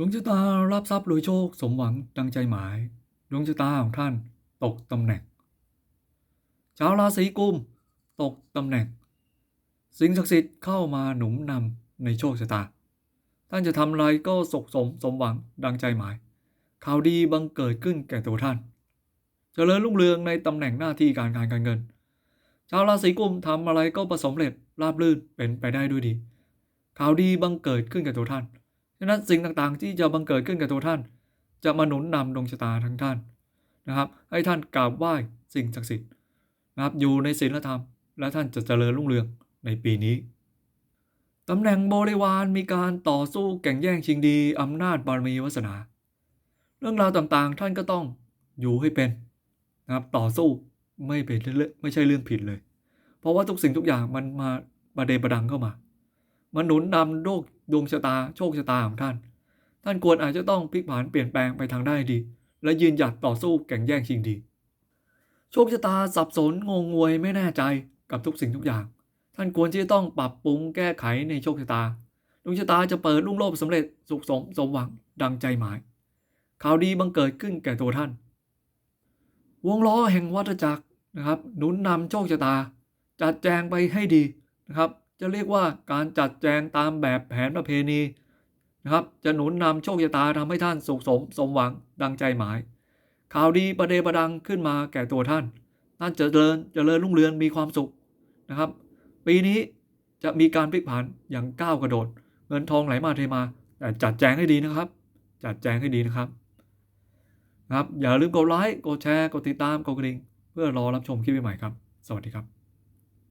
ดวงชะตารับทรัพย์รวยโชคสมหวังดังใจหมาย ดวงชะตาของท่านตกตำแหน่ง ชาวราศีกุมตกตำแหน่ง สิ่งศักดิ์สิทธิ์เข้ามาหนุนนำในโชคชะตา ท่านจะทำอะไรก็สกสมสมหวังดังใจหมาย ข่าวดีบังเกิดขึ้นแก่ตัวท่านจเจริญรุ่งเรืองในตำแหน่งหน้าที่การงานการเงิน ชาวราศีกุมทำอะไรก็ประสบเร็จราบรื่นเป็นไปได้ด้วยดี ข่าวดีบังเกิดขึ้นแกับตัวท่าน ฉะนั้นสิ่งต่างๆ ที่จะบังเกิดขึ้นกับตัวท่าน จะมาหนุนนำดวงชะตาทั้งท่านนะครับ ให้ท่านกราบไหว้สิ่งศักดิ์สิทธิ์นะครับอยู่ในศีลธรรม และท่านจะเจริญรุ่งเรืองในปีนี้ตำแหน่งบริวารมีการต่อสู้แข่งแย่งชิงดีอำนาจบารมีวาสนา เรื่องราวต่างๆ ท่านก็ต้องอยู่ให้เป็นนะครับต่อสู้ไม่เป็นเรื่องไม่ใช่เรื่องผิดเลย เพราะว่าทุกสิ่งทุกอย่างมันมาประเดประดังเข้ามามันหนุนนำโลก ดวงชะตาโชคชะตาของท่าน ท่านควรอาจจะต้องพลิกผันเปลี่ยนแปลงไปทางได้ดี และยืนหยัดต่อสู้แข่งแย่งชิงดี โชคชะตาสับสนงงงวยไม่แน่ใจกับทุกสิ่งทุกอย่าง ท่านควรที่จะต้องปรับปรุงแก้ไขในโชคชะตาดวงชะตาจะเปิดรุ่งโรจน์สำเร็จสุขสมสมหวังดังใจหมาย ข่าวดีบังเกิดขึ้นแก่ตัวท่าน วงล้อแห่งวัฏจักรนะครับหนุนนำโชคชะตา จัดแจงไปให้ดีนะครับ จะเรียกว่าการจัดแจงตามแบบแผนประเพณีนะครับ จะหนุนนำโชคชะตาทำให้ท่านสุขสมสมหวังดังใจหมาย ข่าวดีประเดประดังขึ้นมาแก่ตัวท่าน ท่านจะเจริญเจริญรุ่งเรืองมีความสุขนะครับ ปีนี้จะมีการพลิกผันอย่างก้าวกระโดด เงินทองไหลมาเทมาแต่จัดแจงให้ดีนะครับ จัดแจงให้ดีนะครับนะครับ อย่าลืมกดไลค์กดแชร์กดติดตามกดกระดิ่งเพื่อรอรับชมคลิปใหม่ๆครับ สวัสดีครับ